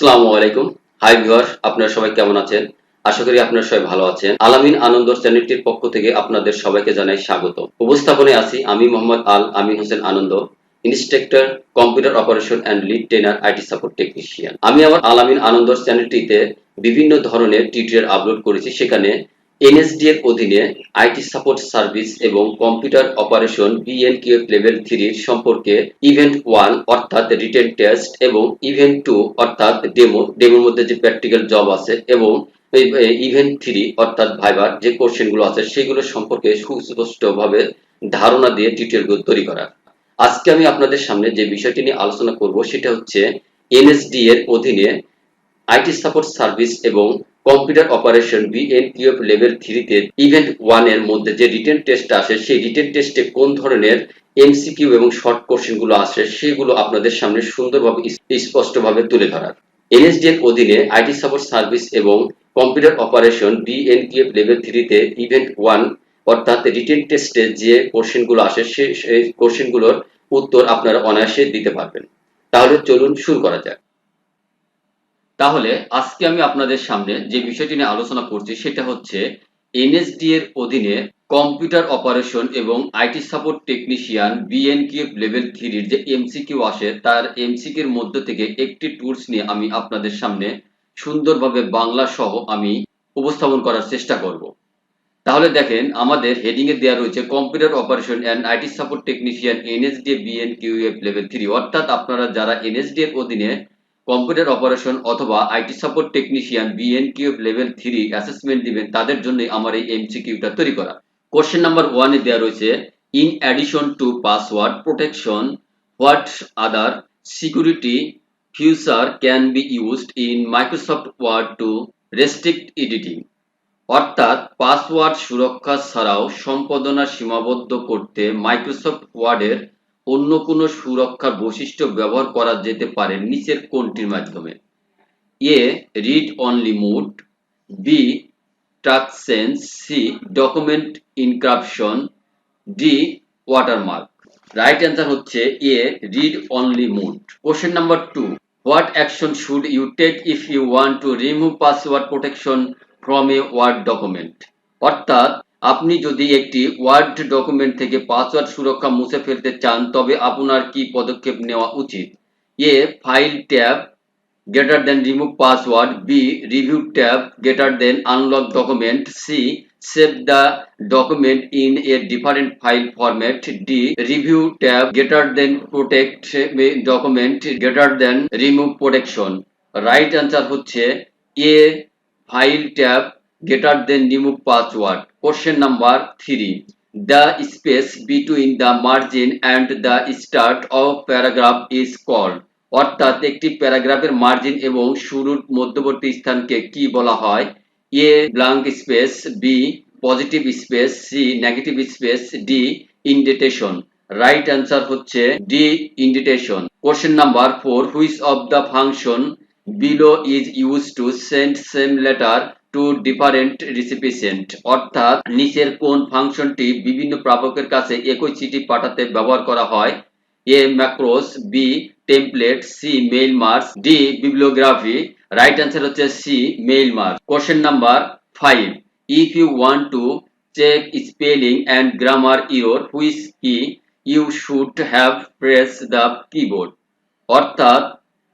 আসসালামু আলাইকুম। High viewer আপনারা সবাই কেমন আছেন? আশা করি আপনারা সবাই ভালো আছেন। আলামিন আনন্দ চ্যানেলটির পক্ষ থেকে আপনাদের সবাইকে জানাই স্বাগত। উপস্থাপনে আছি আমি Mohammad Al Amin Hossain Ananda, instructor, computer operation and lead trainer IT support technician. আমি আমার আলামিন আনন্দ চ্যানেলটিতে বিভিন্ন ধরনের টিউটোরিয়াল আপলোড করেছি। সেখানে এনএসডি এর অধীনে আইটি সাপোর্ট সার্ভিস এবং কম্পিউটার অপারেশন বিএনকিউ লেভেল থ্রির সম্পর্কে ইভেন্ট ওয়ান অর্থাৎ রিটেন টেস্ট এবং ইভেন্ট টু অর্থাৎ ডেমো, ডেমোর মধ্যে যে প্র্যাকটিক্যাল জব আছে এবং ইভেন্ট থ্রি অর্থাৎ ভাইবার যে কোশ্চেনগুলো আছে সেগুলো সম্পর্কে সুস্পষ্টভাবে ধারণা দিয়ে টিউটোরিয়াল তৈরি করা। আজকে আমি আপনাদের সামনে যে বিষয়টি নিয়ে আলোচনা করব সেটা হচ্ছে এনএসডি এর অধীনে আইটি সাপোর্ট সার্ভিস এবং কম্পিউটার অপারেশন বিএনকিউএফ লেভেল থ্রিতে ইভেন্ট ওয়ানের মধ্যে যে রিটেন টেস্ট আসে, সেই রিটেন টেস্টে কোন ধরনের এমসিকিউ এবং শর্ট কোশ্চেনগুলো আসে, সেগুলো আপনাদের সামনে সুন্দরভাবে স্পষ্টভাবে তুলে ধরার। এনএসডি এর অধীনে আইটি সাপোর্ট সার্ভিস এবং কম্পিউটার অপারেশন বিএনকিউএফ লেভেল থ্রিতে ইভেন্ট ওয়ান, অর্থাৎ রিটেন টেস্টে যে কোশ্চেনগুলো আসে সেই কোশ্চেনগুলোর উত্তর আপনারা অনায়াসে দিতে পারবেন। তাহলে চলুন শুরু করা যাক। তাহলে আজকে আমি আপনাদের সামনে যে বিষয়টি নিয়ে আলোচনা করছি সেটা হচ্ছে এনএসডি এর অধীনে কম্পিউটার অপারেশন এবং IT support technician BNQ level থ্রির যে এমসিকিউ আসে তার এমসিকিউর মধ্য থেকে একটি টুলস নিয়ে আমি আপনাদের সামনে সুন্দরভাবে বাংলা সহ আমি উপস্থাপন করার চেষ্টা করব। তাহলে দেখেন, আমাদের হেডিং এ দেওয়া রয়েছে computer operation and IT support technician NSD BNQF level three. অর্থাৎ আপনারা যারা এনএসডি এর অধীনে কম্পিউটার অপারেশন অথবা IT support technician BNQ level three assessment দিবেন, তাদের জন্য আমার এই এমসিকিউটা তৈরি করা। কোশ্চেন নাম্বার ওয়ানে দেওয়া রয়েছে in addition to password protection what other security future can be used in Microsoft Word to restrict editing অর্থাৎ পাসওয়ার্ড সুরক্ষা ছাড়াও সম্পাদনা সীমাবদ্ধ করতে মাইক্রোসফট ওয়ার্ডের অন্য কোনো সুরক্ষা বৈশিষ্ট্য ব্যবহার করা যেতে পারে নিচের কোনটির মাধ্যমে? A read only mode B touch sense C document encryption D watermark right answer হচ্ছে A read only mode question number two what action should you take if you want to remove password protection from a Word document অর্থাৎ আপনি যদি একটি word document থেকে password সুরক্ষা মুছে ফেলতে চান, তবে আপনার কি পদক্ষেপ নেওয়া উচিত? A, file tab, greater than remove password, B, review tab, greater than unlock document, C, save the document in a different file format, D, review tab, greater than protect document, greater than remove protection. Right answer হচ্ছে A, file tab greater than remove password. Question number 3. The space between the margin and the start of paragraph is called. অর্থাৎ একটি প্যারাগ্রাফের margin এবং শুরুর মধ্যবর্তী স্থানকে কি বলা হয় A blank space B positive space C negative space D indentation right answer হচ্ছে D indentation question number four which of the function below is use to send same letter to different recipient অর্থাৎ নিচের কোন ফাংশনটি বিভিন্ন প্রাপকের কাছে একই চিঠি পাঠাতে ব্যবহার করা হয় A macros B template C mail marks D bibliography right answer হচ্ছে C mail mark question number five if you want to check spelling and grammar error which key you should have press the keyboard অর্থাৎ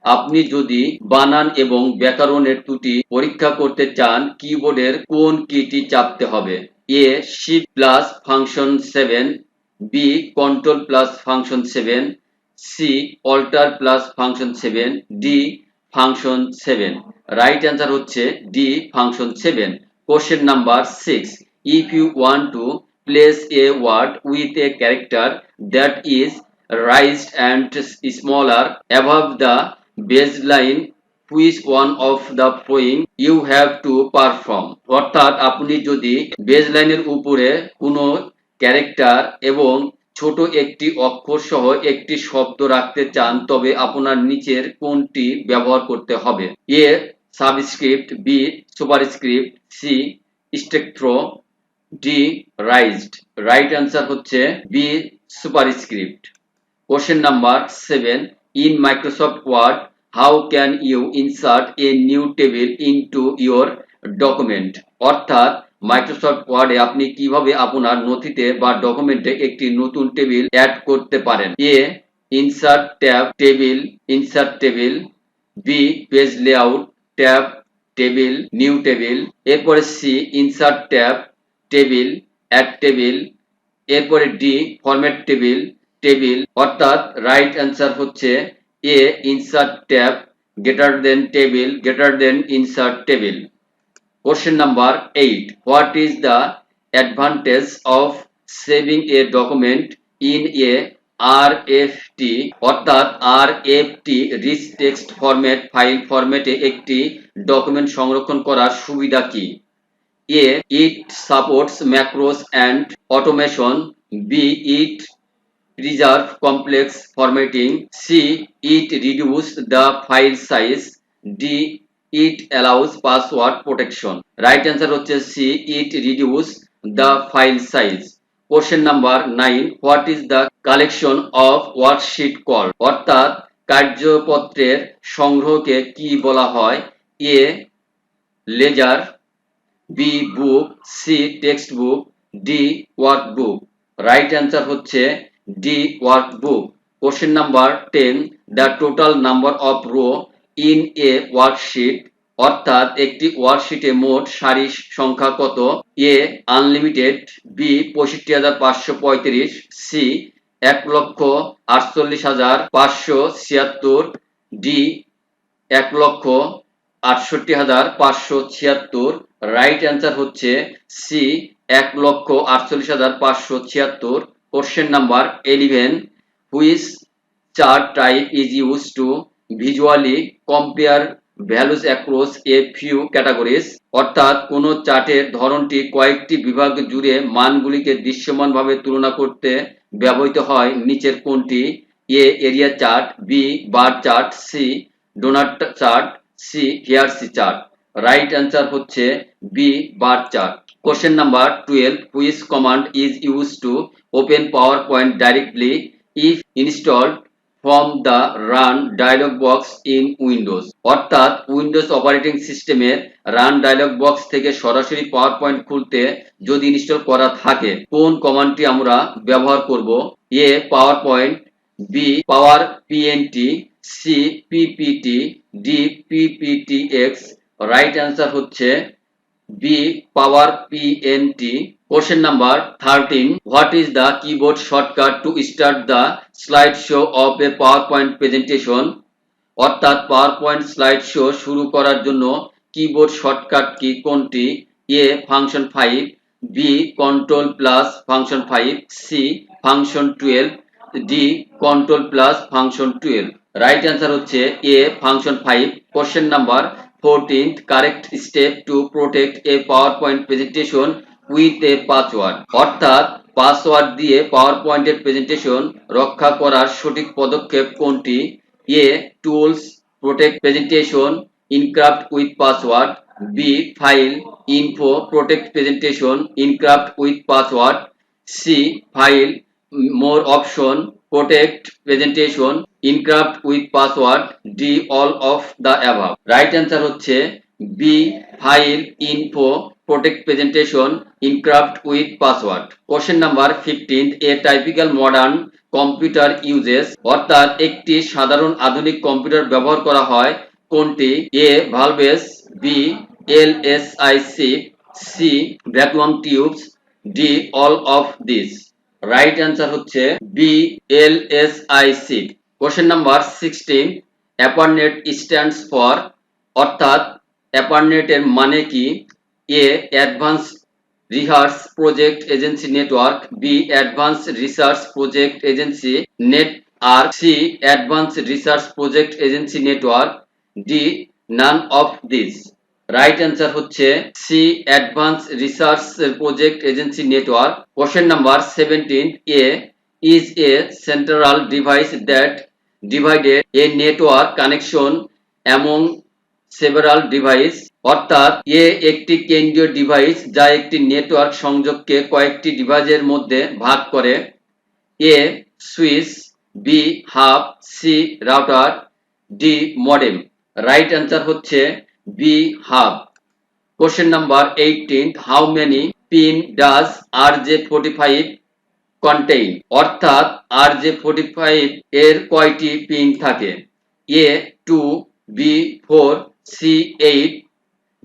আপনি যদি বানান এবং ব্যাকরণের ত্রুটি পরীক্ষা করতে চান কিবোর্ডের কোন কিটি চাপতে হবে? A shift plus function seven B control plus function seven C alter plus function seven D function seven right answer হচ্ছে D function seven question number six if you want to place a word with a character that is raised and smaller above the baseline which one of the following you have to perform অর্থাৎ আপনি যদি বেজলাইনের উপরে কোনো character এবং ছোট একটি অক্ষর সহ একটি শব্দ রাখতে চান, তবে আপনার নিচের কোনটি ব্যবহার করতে হবে? A subscript B superscript C strikethrough D raised right answer হচ্ছে B superscript Question number 7. In Microsoft Word, how can you insert a new table into your document অর্থাৎ মাইক্রোসফট ওয়ার্ডে আপনি কীভাবে আপনার নথিতে বা ডকুমেন্টে একটি নতুন টেবিল অ্যাড করতে পারেন? A insert tab table insert table B page layout tab table new table এরপরে C insert tab table add table এরপরে ডি ফরম্যাট টেবিল টেবিল, অর্থাৎ রাইট অ্যান্সার হচ্ছে A insert tab greater than table greater than insert table question number eight what is the advantage of saving a document in a R F T অর্থাৎ R F T rich text format file ফরম্যাটে একটি document সংরক্ষণ করার সুবিধা কি? A it supports macros and automation B it preserve complex formatting c it reduce the file size d it allows password protection right answer হচ্ছে c it reduce the file size question number 9 what is the collection of worksheet called অর্থাৎ কার্যপত্রের সংগ্রহকে কি বলা হয় A ledger B book C text book D workbook right answer হচ্ছে D workbook question number ten the total number of row in a worksheet অর্থাৎ একটি ওয়ার্কশিটে মোট সারি সংখ্যা কত? এ আনলিমিটেড বি পঁয়ষট্টি হাজার পাঁচশো পঁয়ত্রিশ. সি এক লক্ষ আটচল্লিশ হাজার পাঁচশো ছিয়াত্তর. ডি এক লক্ষ আটষট্টি হাজার পাঁচশো ছিয়াত্তর। রাইট অ্যান্সার হচ্ছে সি এক লক্ষ আটচল্লিশ হাজার পাঁচশো ছিয়াত্তর। Question number eleven which chart type is use to visually compare values across a few categories অর্থাৎ কোন চার্টের ধরনটি কয়েকটি বিভাগ জুড়ে মানগুলিকে দৃশ্যমানভাবে তুলনা করতে ব্যবহৃত হয়? নিচের কোনটি? A area chart B bar chart C doughnut chart C hierarchy chart right answer হচ্ছে B bar chart number twelve which command is use to open PowerPoint directly if installed from the run dialog box in Windows অর্থাৎ Windows operating সিস্টেমের run dialog box থেকে সরাসরি power point খুলতে যদি install করা থাকে, কোন কমান্ডটি আমরা ব্যবহার করব? A PowerPoint B power PNT C PPT D PPTX right answer হচ্ছে B power PNT Question number 13. What is the keyboard shortcut to start the slideshow of a PowerPoint presentation? অর্থাৎ পাওয়ারপয়েন্ট স্লাইড শো শুরু করার জন্য keyboard shortcut কি কোনটি A function five B control plus function five C function twelve D control plus function twelve right answer হচ্ছে A function five question number fourteen correct step to protect a PowerPoint presentation with a password অর্থাৎ password দিয়ে পাওয়ার পয়েন্টের presentation রক্ষা করার সঠিক পদক্ষেপ কোনটি? A tools protect presentation encrypt with password B file info protect presentation encrypt with password C file more option protect presentation encrypt with password, D, all of the above right answer হচ্ছে B, file, info presentation in craft with password question number 15 a typical modern computer uses অর্থাৎ একটি সাধারণ আধুনিক computer ব্যবহার করা হয়, কোনটি? A, valves, B, L S I C C, vacuum tubes, D, all of this. Right answer হচ্ছে B, L S I C. Question number sixteen ARPANET stands for অর্থাৎ অ্যাপারনেটের মানে কি? A advance rehearse project agency network B advance research project agency net R C advance research project agency network D none of this right answer হচ্ছে C advance research project agency network question number seventeen a is a central device that divided a network connection among several device, অর্থাৎ এ একটি কেন্দ্রীয় device যা একটি network সংযোগকে কয়েকটি ডিভাইসের মধ্যে ভাগ করে। A, switch, B hub C, router, D, modem. Right answer হচ্ছে B hub question number eighteen, how many pin does R J forty five contain অর্থাৎ আর জে ফোর্টি ফাইভ এর কয়টি পিন থাকে? A two B four C eight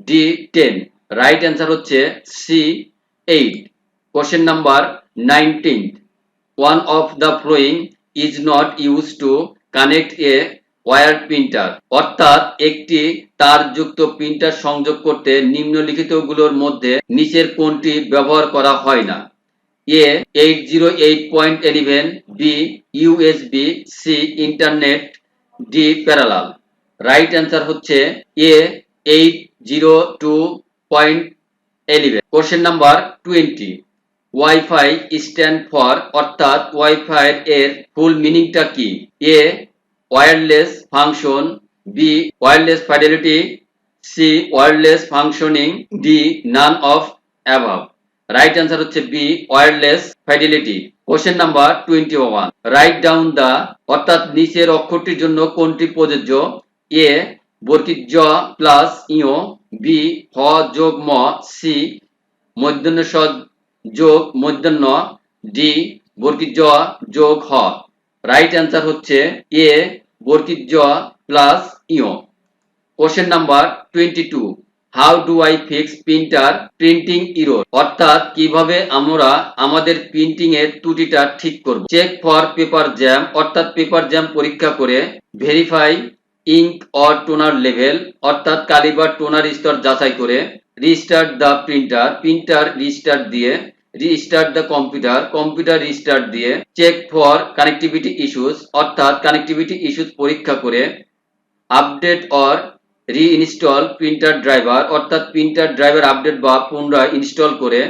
D ten right answer হচ্ছে C eight question number nineteen one of the following is not use to connect a wire printer অর্থাৎ একটি তারযুক্ত printer সংযোগ করতে নিম্নলিখিতগুলোর মধ্যে নিচের কোনটি ব্যবহার করা হয় না। A eight zero eight point eleven B USB C internet D parallel right answer হচ্ছে A eight zero two point eleven question number twenty WiFi stand for অর্থাৎ ওয়াইফাই এর ফুল মিনিংটা কি? A wireless function B wireless fidelity C wireless functioning D none of above right answer হচ্ছে B wireless fidelity question number twenty one write down the অর্থাৎ নিচের অক্ষরটির জন্য কোনটি প্রযোজ্য? এ বর্কিত জ প্লাস ইও বি হ যোগ ম সি মধ্যাহ্ন স যোগ মধ্যাহ্ন ডি বর্কিত জ যোগ হ। রাইট অ্যান্সার হচ্ছে এ বর্কিত জ প্লাস ইও question number twenty two how do I fix printer printing error অর্থাৎ কীভাবে আমরা আমাদের প্রিন্টিং এর ত্রুটিটা ঠিক করব? চেক ফর পেপার জ্যাম অর্থাৎ পেপার জ্যাম পরীক্ষা করে verify ink or toner level অর্থাৎ কালি বা টোনার স্তর যাচাই করে restart the printer printer restart দিয়ে restart the computer computer restart দিয়ে চেক ফর কানেক্টিভিটি ইস্যুস অর্থাৎ কানেক্টিভিটি ইস্যুস পরীক্ষা করে update or reinstall printer driver অর্থাৎ প্রিন্টার ড্রাইভার আপডেট বা পুনরায় ইনস্টল করে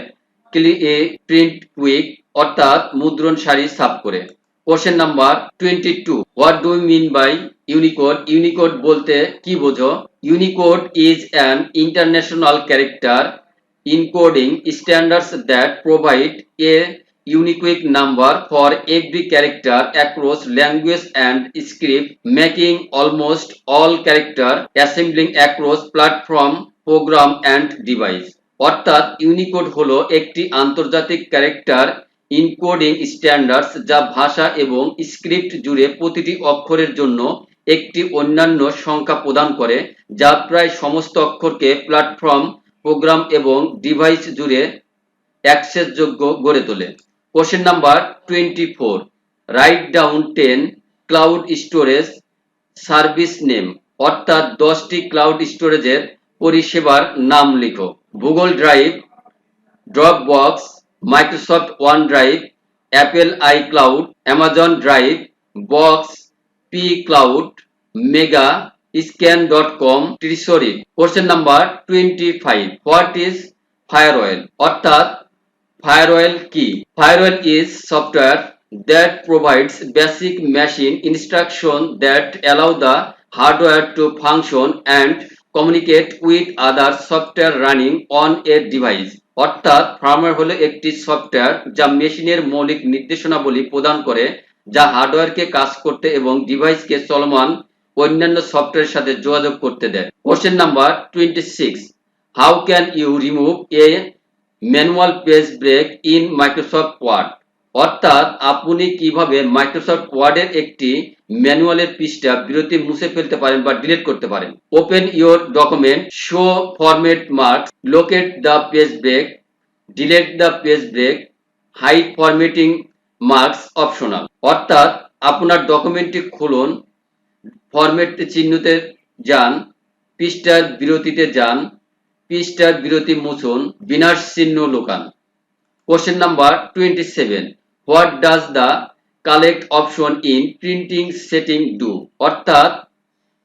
ক্লি এ প্রিন্ট কুইক অর্থাৎ মুদ্রণ সারি সাফ করে। Question number twenty two what do mean by Unicode Unicode বলতে কি বোঝো? Unicode is an international character encoding standards that provide a unique number for every character across language and script, making almost all character assembling across platform, program, and device. অর্থাৎ Unicode হলো একটি আন্তর্জাতিক character encoding standards যা ভাষা এবং script জুড়ে প্রতিটি অক্ষরের জন্য একটি অন্যান্য সংখ্যা প্রদান করে, যা প্রায় সমস্ত অক্ষরকে প্ল্যাটফর্ম প্রোগ্রাম এবং ডিভাইস জুড়ে অ্যাক্সেসযোগ্য গড়ে তোলে। Number twenty four write down ten cloud storage service name অর্থাৎ দশটি ক্লাউড স্টোরেজের পরিষেবার নাম লিখো। Google Drive Dropbox Microsoft OneDrive Apple iCloud Amazon Drive Box pCloud Mega scan dot com Tresorit question number twenty five what is firmware অর্থাৎ কি? Firmware is software that provides basic machine instruction that allow the hardware to function and communicate with other software running on a device. অর্থাৎ firmware হলো একটি software যা মেশিনের মৌলিক নির্দেশনাবলী প্রদান করে, যা হার্ডওয়্যারকে কাজ করতে এবং ডিভাইসকে চলমান অন্যান্য সফটওয়্যারের সাথে যোগাযোগ করতে দেয়। Question number twenty six how can you remove a manual page break in Microsoft Word. অর্থাৎ আপনি কীভাবে মাইক্রোসফট ওয়ার্ডের একটি ম্যানুয়ালের পৃষ্ঠা বিরতি মুছে ফেলতে পারেন বা ডিলিট করতে পারেন। Open your document, show format marks, locate the page break, delete the page break, hide formatting marks optional. অর্থাৎ আপনার ডকুমেন্টটি খুলুন ফরম্যাট চিহ্নতে যান, পৃষ্ঠার বিরতিতে যান পৃষ্ঠার বিরতি মুছুন বিনাশ চিহ্ন লোকান। Question number twenty seven what does the collect option in printing setting do অর্থাৎ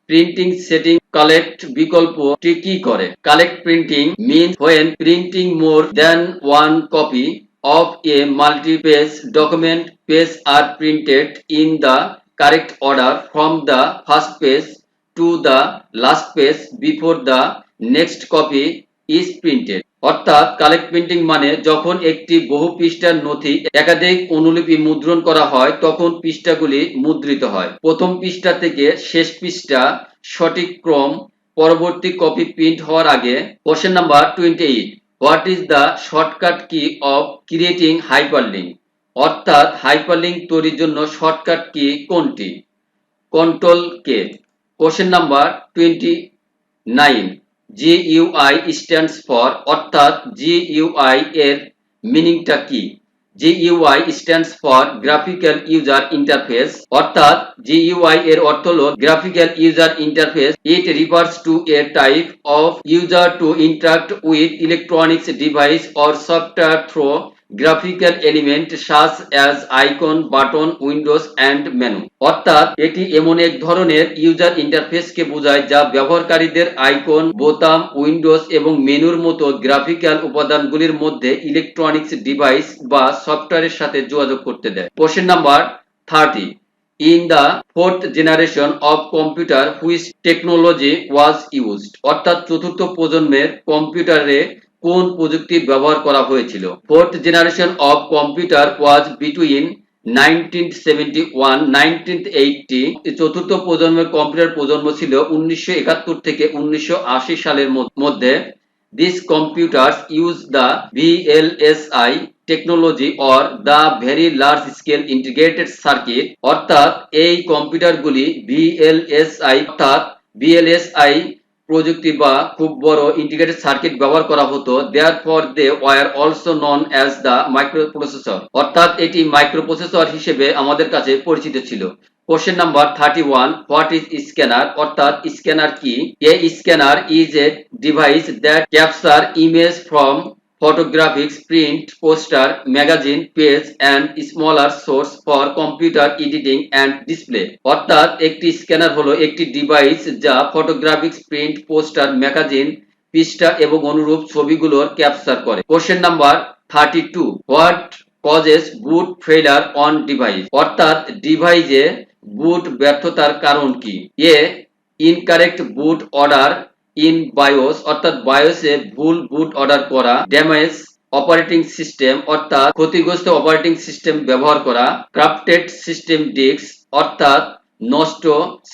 প্রিন্টিং সেটিং কালেক্ট বিকল্পটি কি করে? Collect printing means when printing more than one copy of a multi-page document page are printed in the correct order from the first page to the last page before the next copy is printed অর্থাৎ collect printing মানে যখন একটি বহু পৃষ্ঠার নথি একাধিক অনুলিপি মুদ্রণ করা হয়, তখন পৃষ্ঠাগুলি মুদ্রিত হয়। প্রথম পৃষ্ঠা থেকে শেষ পৃষ্ঠা সঠিক ক্রম পরবর্তী কপি প্রিন্ট হওয়ার আগে question number twenty eight what is the shortcut key of creating hyperlink অর্থাৎ হাইপারলিঙ্ক তৈরির জন্য শর্টকাট কি কোনটি? Control K? Question number twenty nine GUI stands for অর্থাৎ জিইউআই এর মিনিংটা কি? GUI stands for graphical user interface অর্থাৎ জিইউআই এর অর্থ হল graphical user interface it refers to a type of user to interact with electronics device or software through graphical element such as icon button windows and menu অর্থাৎ এটি এমন এক ধরনের user ইন্টারফেসকে বোঝায় যা ব্যবহারকারীদের আইকন বোতাম উইন্ডোজ এবং মেনুর মতো গ্রাফিক্যাল উপাদানগুলির মধ্যে ইলেকট্রনিক্স ডিভাইস বা সফটওয়্যারের সাথে যোগাযোগ করতে দেয়। Question number thirty in the fourth generation of computer which technology was used অর্থাৎ চতুর্থ প্রজন্মের কম্পিউটারে কোন প্রযুক্তি ব্যবহার করা হয়েছিল? Fourth generation of computer was between 1971 1980 চতুর্থ প্রজন্মের কম্পিউটার প্রজন্ম ছিল উনিশশো একাত্তর থেকে উনিশশো আশি সালের মধ্যে। This computers use the VLSI technology or the very large scale integrated circuit অর্থাৎ এই কম্পিউটারগুলি ভিএলএসআই অর্থাৎ ভিএলএসআই প্রযুক্তি বা খুব বড় ইন্টিগ্রেটেড সার্কিট ব্যবহার করা হতো। Therefore they were also known as the microprocessor অর্থাৎ এটি মাইক্রো প্রসেসর হিসেবে আমাদের কাছে পরিচিত ছিল। Question number thirty one what is scanner অর্থাৎ স্ক্যানার কি? A scanner is a device that capture image from photographics, print, poster, magazine, page and smaller source for computer editing and display. অর্থাৎ একটি scanner হলো একটি device যা ফটোগ্রাফিক্স print poster magazine পৃষ্ঠা এবং অনুরূপ ছবিগুলোর ক্যাপচার করে। Question number thirty two what causes boot failure on device অর্থাৎ ডিভাইসে বুট ব্যর্থতার কারণ কি? A incorrect boot order in BIOS, অর্থাৎ বায়োসে ভুল বুট অর্ডার করা, ড্যামেজ অপারেটিং সিস্টেম, অর্থাৎ ক্ষতিগ্রস্ত অপারেটিং সিস্টেম ব্যবহার করা, ক্রাফটেড সিস্টেম ডিস্ক, অর্থাৎ নষ্ট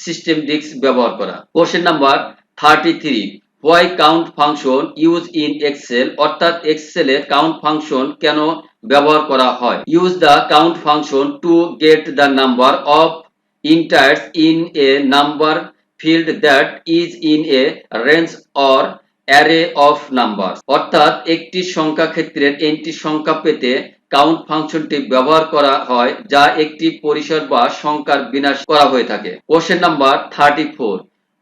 সিস্টেম ডিস্ক ব্যবহার করা। Question number thirty three, why count function use in Excel, অর্থাৎ এক্সেলে কাউন্ট ফাংশন কেন ব্যবহার করা হয়? Use the count function to get the number of enters in a number field that is in a range or array of numbers. অর্থাৎ একটি সংখ্যা ক্ষেত্রের এন্ট্রি সংখ্যা পেতে কাউন্ট ফাংশনটি ব্যবহার করা হয় যা একটি পরিসর বা সংখ্যার বিন্যাস করা হয়ে থাকে। Question number thirty four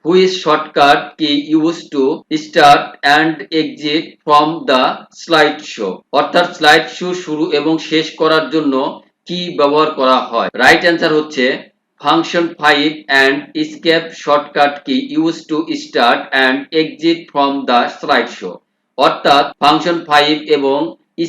which shortcut key use to start and exit from the slide show অর্থাৎ স্লাইড শো শুরু এবং শেষ করার জন্য কি ব্যবহার করা হয়। রাইট অ্যান্সার হচ্ছে function 5 and escape shortcut key used to start and exit from the slideshow. অর্থাৎ ফাংশন 5 এবং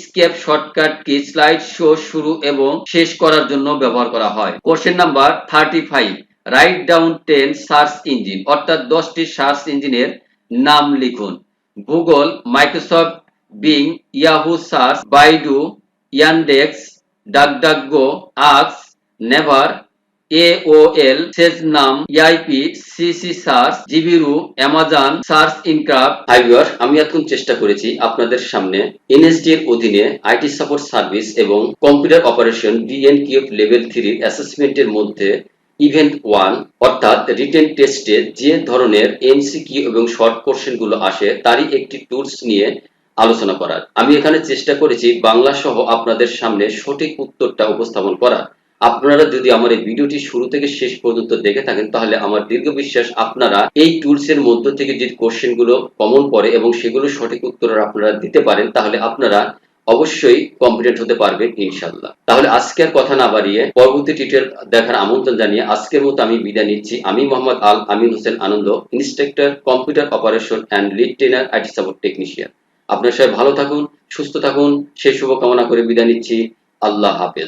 escape shortcut key slide show শুরু এবং শেষ করার জন্য ব্যবহার করা হয়। Question number 35 write down 10 search engine অর্থাৎ 10টি সার্চ ইঞ্জিনের নাম লিখুন। Google Microsoft Bing Yahoo search Baidu Yandex DuckDuckGo আক্স Naver AOL, Seznam, EIP, CC search, Gibiru, Amazon, search ইনক্রাফট hi viewer আমি এখন চেষ্টা করেছি আপনাদের সামনে এনএসডি এর অধীনে আইটি সাপোর্ট সার্ভিস এবং কম্পিউটার অপারেশন ডিএনকিউএফ লেভেল থ্রির অ্যাসেসমেন্টের মধ্যে ইভেন্ট ওয়ান অর্থাৎ রিটেন টেস্টে যে ধরনের এমসিকিউ এবং শর্ট কোশ্চেনগুলো আসে তারই একটি টুলস নিয়ে আলোচনা করার। আমি এখানে চেষ্টা করেছি বাংলা সহ আপনাদের সামনে সঠিক উত্তরটা উপস্থাপন করার। আপনারা যদি আমার এই ভিডিওটি শুরু থেকে শেষ পর্যন্ত দেখে থাকেন, তাহলে আমার দীর্ঘ বিশ্বাস আপনারা এই টুলস এর মধ্য থেকে যে কোশ্চেনগুলো কমন পড়ে এবং সেগুলো সঠিক উত্তর আপনারা দিতে পারেন, তাহলে আপনারা অবশ্যই কম্পিটেন্ট হতে পারবেন ইনশাল্লাহ তাহলে আজকে আর কথা না বাড়িয়ে পরবর্তী টিউটোরিয়াল দেখার আমন্ত্রণ জানিয়ে আজকের মতো আমি বিদায় নিচ্ছি। আমি Mohammad Al Amin Hossain Ananda instructor computer operation and lead trainer IT support technician আপনার সবাই ভালো থাকুন, সুস্থ থাকুন সেই শুভকামনা করে বিদায় নিচ্ছি। আল্লাহ হাফেজ।